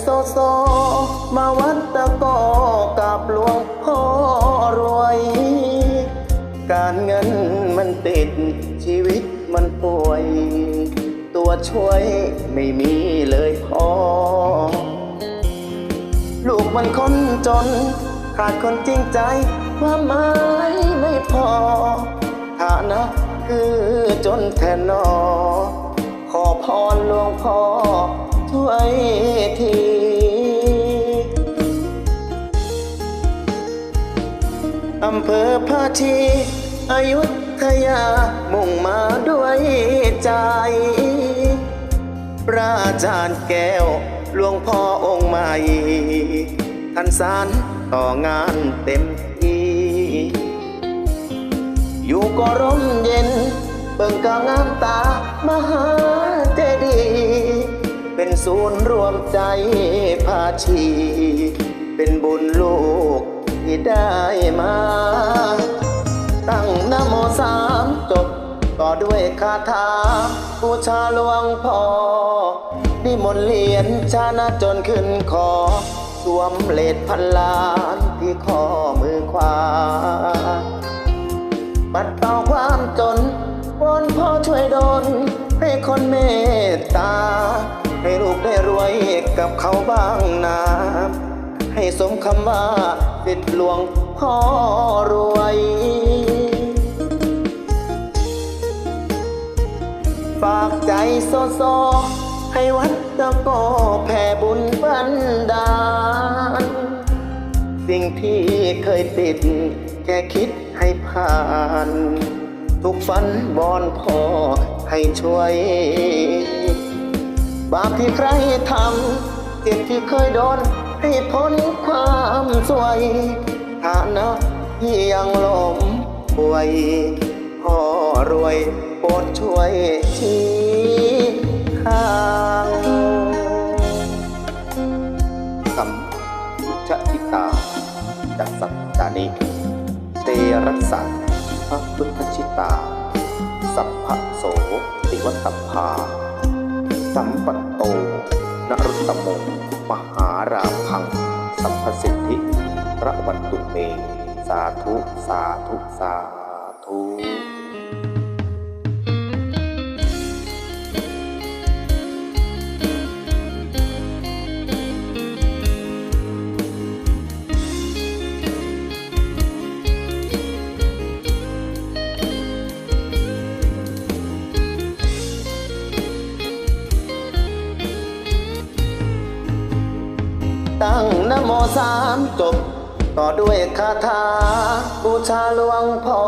โซโซ มาวัดตะโกกับหลวงพ่อรวย การเงินมันติดชีวิตมันป่วย ตัวช่วยไม่มีเลยพอ ลูกมันคนจน ขาดคนจริงใจความหมายไม่พอ ฐานะคือจนแทนนอ ขอพรหลวงพ่อ ช่วยทีอำเภอพาชีอายุธยามุ่งมาด้วยใจพระอาจารย์แก้วหลวงพ่อองค์ใหม่ท่านสารต่องานเต็มที่อยู่ก็ร่มเย็นเบิ่งกางามตามหา ศูนย์รวมใจพาชี เป็นบุญลูกที่ได้มา ตั้งนโมสามจบต่อด้วยคาถาบูชาหลวงพ่อนิมนต์เหรียญชานะจนขึ้นคอสวมเลดพันล้านที่ข้อมือขวา ปัดเป่าความจนวอนพ่อช่วยดลให้คนเมตตา ให้ลูกได้รวยกับเขาบ้างนะ ให้สมคำว่าติดหลวงพ่อรวยฝากใจโซโซให้วัดตะโกแผ่บุญบันดาล สิ่งที่เคยติดแค่คิดให้ผ่าน ทุกฝันบอนพ่อให้ช่วย บาปที่ใครทำเจ็บที่เคยโดน ให้พ้นความสวยฐานะที่ยังหลมป่วยพ่อรวยโปรดช่วยชี้ทางสัมพุทธอิตาจักสัจจานิเตรัสสะพระพุทธชิตา สัพพะโสติวัตตภา สัมปัตโต นรุตโม มหาราพัง สัมพสิทธิระวันตุเม สาธุ สาธุ สาธุ ตั้งนโมสามจบ ต่อด้วยคาถาบูชาหลวงพ่อ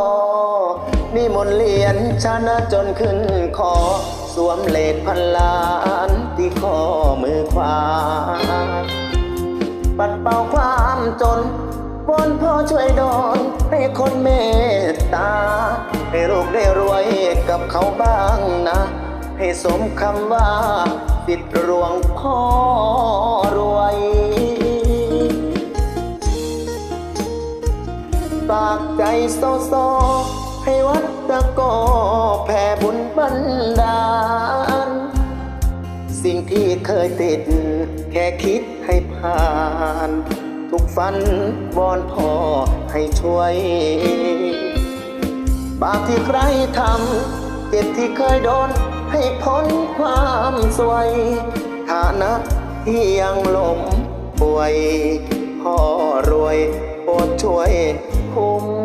นิมนต์เหรียญชนะจนขึ้นคอ สวมเลดพันล้านที่ข้อมือขวา ปัดเป่าความจนวอนพ่อช่วยดอนให้คนเมตตา ให้ลูกได้รวยกับเขาบ้างนะ ให้สมคำว่าสิทธิ์หลวงพ่อรวยากใจโซโซให้วัดตะโกแผ่บุญบันดาล สิ่งที่เคยติด แค่คิดให้ผ่าน ทุกฝันวอนพ่อให้ช่วย บาปที่ใครทำเจ็บที่เคยโดน ให้พ้นความสวยฐานะที่ยังหลมป่วยพ่อรวย ช่วยคุ้ม